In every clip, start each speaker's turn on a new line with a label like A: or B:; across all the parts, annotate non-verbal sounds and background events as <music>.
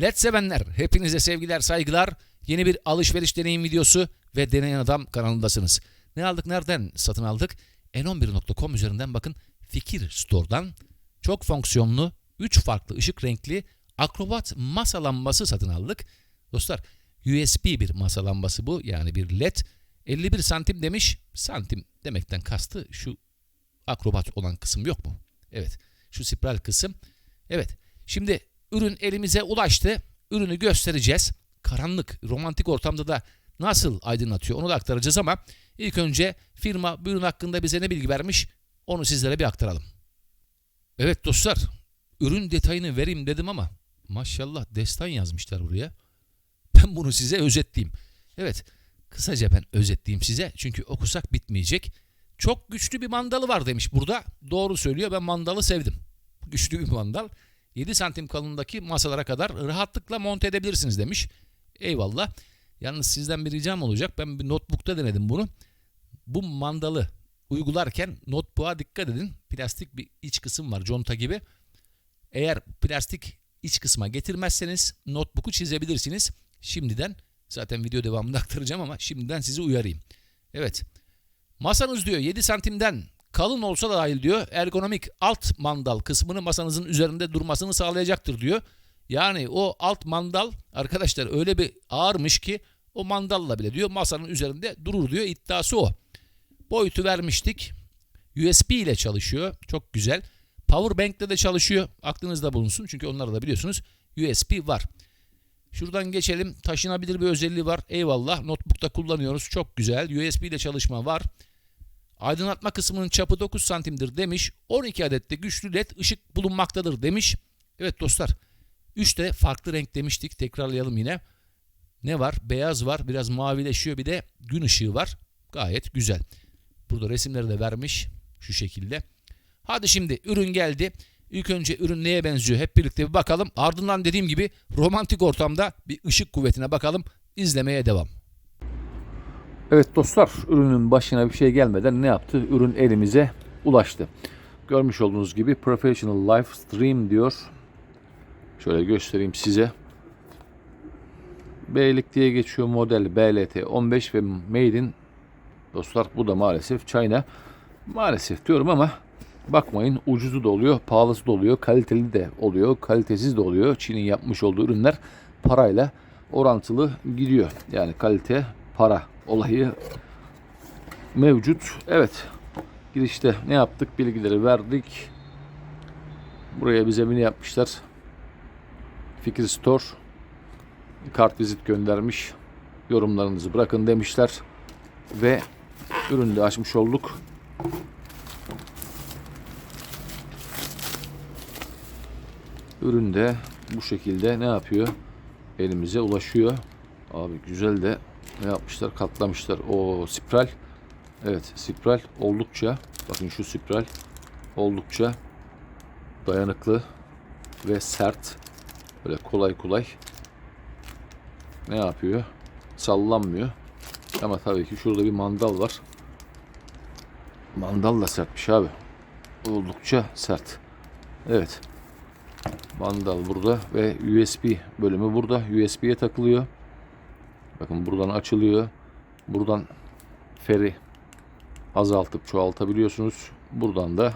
A: LED sevenler, hepinize sevgiler, saygılar. Yeni bir alışveriş deneyim videosu ve Deneyen Adam kanalındasınız. Ne aldık, nereden satın aldık? n11.com üzerinden bakın Fikir Store'dan çok fonksiyonlu, 3 farklı ışık renkli akrobat masa lambası satın aldık. Dostlar USB bir masa lambası bu yani bir LED. 51 santim demiş. Santim demekten kastı şu akrobat olan kısım yok mu? Evet. Şu spiral kısım. Evet. Şimdi ürün elimize ulaştı. Ürünü göstereceğiz. Karanlık, romantik ortamda da nasıl aydınlatıyor onu da aktaracağız ama ilk önce firma ürün hakkında bize ne bilgi vermiş onu sizlere bir aktaralım. Evet dostlar, ürün detayını vereyim dedim ama maşallah destan yazmışlar buraya. Ben bunu size özetleyeyim. Evet, kısaca ben özetleyeyim size çünkü okusak bitmeyecek. Çok güçlü bir mandalı var demiş burada. Doğru söylüyor ben mandalı sevdim. Güçlü bir mandal. 7 santim kalınlığındaki masalara kadar rahatlıkla monte edebilirsiniz demiş. Eyvallah. Yalnız sizden bir ricam olacak. Ben bir notebook'ta denedim bunu. Bu mandalı uygularken notebook'a dikkat edin. Plastik bir iç kısım var conta gibi. Eğer plastik iç kısma getirmezseniz notebook'u çizebilirsiniz. Şimdiden zaten video devamında aktaracağım ama şimdiden sizi uyarayım. Evet. Masanız diyor 7 santimden kalın olsa da dahil diyor ergonomik alt mandal kısmını masanızın üzerinde durmasını sağlayacaktır diyor. Yani o alt mandal arkadaşlar öyle bir ağırmış ki o mandalla bile diyor masanın üzerinde durur diyor iddiası o. Boyutu vermiştik. USB ile çalışıyor. Çok güzel. Powerbank'le de çalışıyor. Aklınızda bulunsun. Çünkü onlarda da biliyorsunuz USB var. Şuradan geçelim. Taşınabilir bir özelliği var. Eyvallah. Notebook'ta kullanıyoruz. Çok güzel. USB ile çalışma var. Aydınlatma kısmının çapı 9 santimdir demiş. 12 adet de güçlü led ışık bulunmaktadır demiş. Evet dostlar. 3 de farklı renk demiştik. Tekrarlayalım yine. Ne var? Beyaz var. Biraz mavileşiyor. Bir de gün ışığı var. Gayet güzel. Burada resimleri de vermiş. Şu şekilde. Hadi şimdi ürün geldi. İlk önce ürün neye benziyor hep birlikte bir bakalım. Ardından dediğim gibi romantik ortamda bir ışık kuvvetine bakalım. İzlemeye devam. Evet dostlar ürünün başına bir şey gelmeden ne yaptı? Ürün elimize ulaştı. Görmüş olduğunuz gibi Professional Live Stream diyor. Şöyle göstereyim size. B'lik diye geçiyor model BLT 15 ve Made in dostlar bu da maalesef China. Maalesef diyorum ama bakmayın ucuzu da oluyor, pahalısı da oluyor, kaliteli de oluyor, kalitesiz de oluyor. Çin'in yapmış olduğu ürünler parayla orantılı gidiyor. Yani kalite, para olayı mevcut. Evet. Girişte ne yaptık? Bilgileri verdik. Buraya bir zemini yapmışlar. Fikir Store kart vizit göndermiş. Yorumlarınızı bırakın demişler. Ve ürünü de açmış olduk. Ürün de bu şekilde ne yapıyor? Elimize ulaşıyor. Abi güzel de ne yapmışlar? Katlamışlar. O spiral. Evet spiral oldukça bakın şu spiral oldukça dayanıklı ve sert. Böyle kolay kolay ne yapıyor? Sallanmıyor. Ama tabii ki şurada bir mandal var. Mandal da sertmiş abi. Oldukça sert. Evet. Mandal burada ve USB bölümü burada. USB'ye takılıyor. Bakın buradan açılıyor. Buradan feri azaltıp çoğaltabiliyorsunuz. Buradan da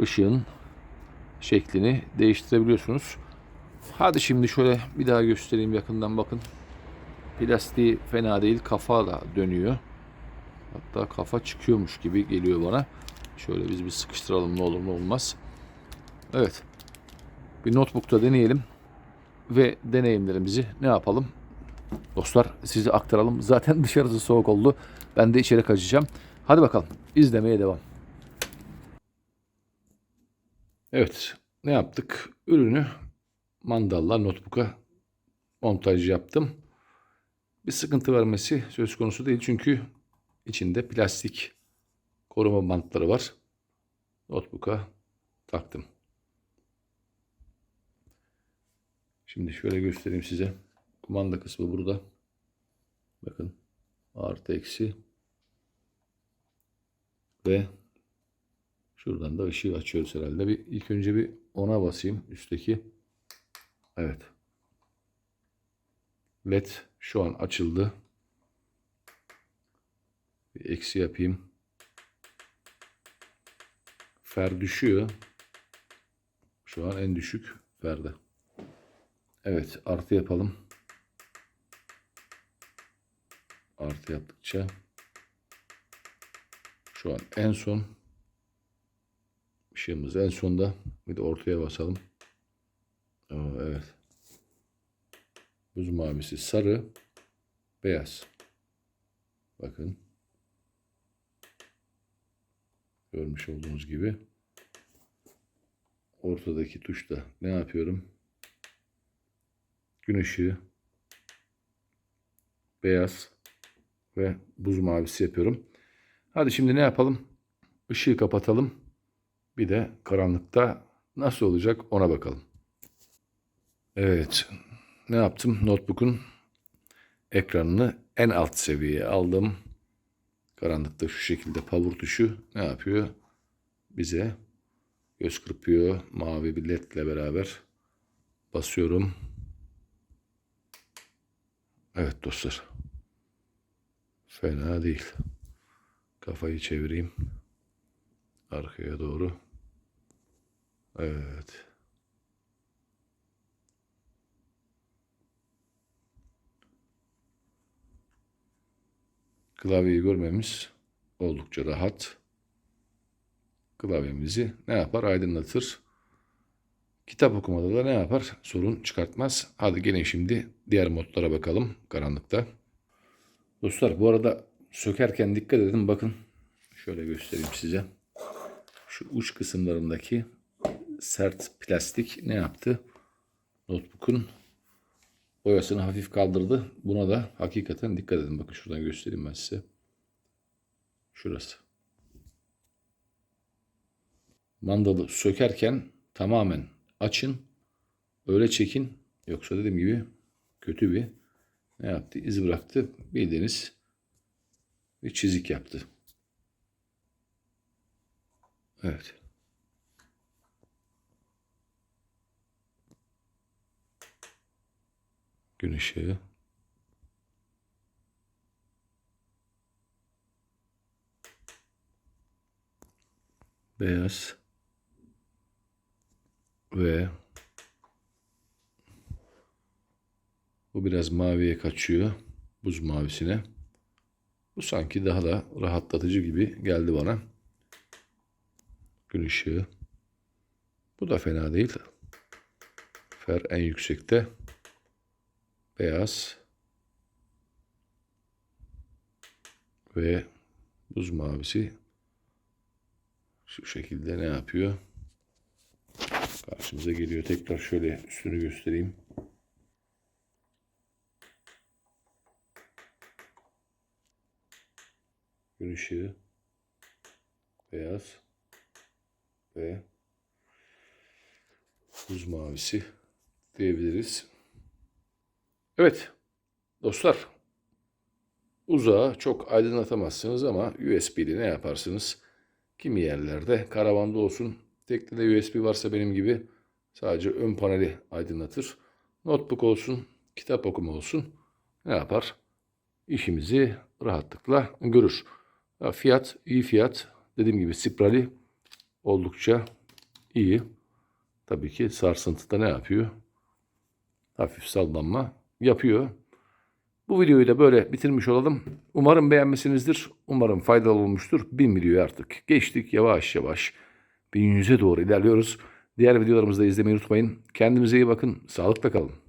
A: ışığın şeklini değiştirebiliyorsunuz. Hadi şimdi şöyle bir daha göstereyim yakından bakın. Plastiği fena değil. Kafa da dönüyor. Hatta kafa çıkıyormuş gibi geliyor bana. Şöyle biz bir sıkıştıralım ne olur ne olmaz. Evet. Bir notebook'ta deneyelim. Ve deneyimlerimizi ne yapalım? Dostlar size aktaralım. Zaten <laughs> dışarısı soğuk oldu. Ben de içeri kaçacağım. Hadi bakalım. izlemeye devam. Evet. Ne yaptık? Ürünü mandalla notebook'a montaj yaptım. Bir sıkıntı vermesi söz konusu değil çünkü içinde plastik koruma bantları var. Notebook'a taktım. Şimdi şöyle göstereyim size. Kumanda kısmı burada. Bakın artı eksi ve şuradan da ışığı açıyoruz herhalde. Bir ilk önce bir ona basayım üstteki.
B: Evet. LED şu an açıldı. Bir eksi yapayım. Fer düşüyor. Şu an en düşük ferde. Evet artı yapalım. Artı yaptıkça şu an en son ışığımız en sonda. Bir de ortaya basalım. Aa, evet. Buz mavisi sarı, beyaz. Bakın. Görmüş olduğunuz gibi. Ortadaki tuşta ne yapıyorum? Gün ışığı, beyaz ve buz mavisi yapıyorum. Hadi şimdi ne yapalım? Işığı kapatalım. Bir de karanlıkta nasıl olacak ona bakalım. Evet. Ne yaptım? Notebook'un ekranını en alt seviyeye aldım. Karanlıkta şu şekilde power tuşu ne yapıyor? Bize göz kırpıyor. Mavi bir led ile beraber basıyorum. Evet dostlar. Fena değil. Kafayı çevireyim. Arkaya doğru. Evet. Klavyeyi görmemiz oldukça rahat. Klavyemizi ne yapar? Aydınlatır. Kitap okumada da ne yapar? Sorun çıkartmaz. Hadi gelin şimdi diğer modlara bakalım karanlıkta. Dostlar bu arada sökerken dikkat edin. Bakın şöyle göstereyim size. Şu uç kısımlarındaki sert plastik ne yaptı? Notebook'un boyasını hafif kaldırdı. Buna da hakikaten dikkat edin. Bakın şuradan göstereyim ben size. Şurası. Mandalı sökerken tamamen açın. Öyle çekin. Yoksa dediğim gibi kötü bir ne yaptı? İz bıraktı. Bildiğiniz bir çizik yaptı. Evet. Gün ışığı. Beyaz. Ve bu biraz maviye kaçıyor. Buz mavisine. Bu sanki daha da rahatlatıcı gibi geldi bana. Gün ışığı. Bu da fena değil. Fer en yüksekte. Beyaz. Ve buz mavisi şu şekilde ne yapıyor? Karşımıza geliyor. Tekrar şöyle üstünü göstereyim. Gün ışığı. Beyaz. Ve buz mavisi diyebiliriz. Evet dostlar uzağa çok aydınlatamazsınız ama USB'li ne yaparsınız? Kimi yerlerde karavanda olsun teknede USB varsa benim gibi sadece ön paneli aydınlatır. Notebook olsun, kitap okuma olsun ne yapar? İşimizi rahatlıkla görür. Ya fiyat iyi fiyat. Dediğim gibi Sprali oldukça iyi. Tabii ki sarsıntıda ne yapıyor? Hafif sallanma yapıyor. Bu videoyu da böyle bitirmiş olalım. Umarım beğenmişsinizdir. Umarım faydalı olmuştur. 1000 videoyu artık geçtik yavaş yavaş. 1100'e doğru ilerliyoruz. Diğer videolarımızı da izlemeyi unutmayın. Kendinize iyi bakın. Sağlıkla kalın.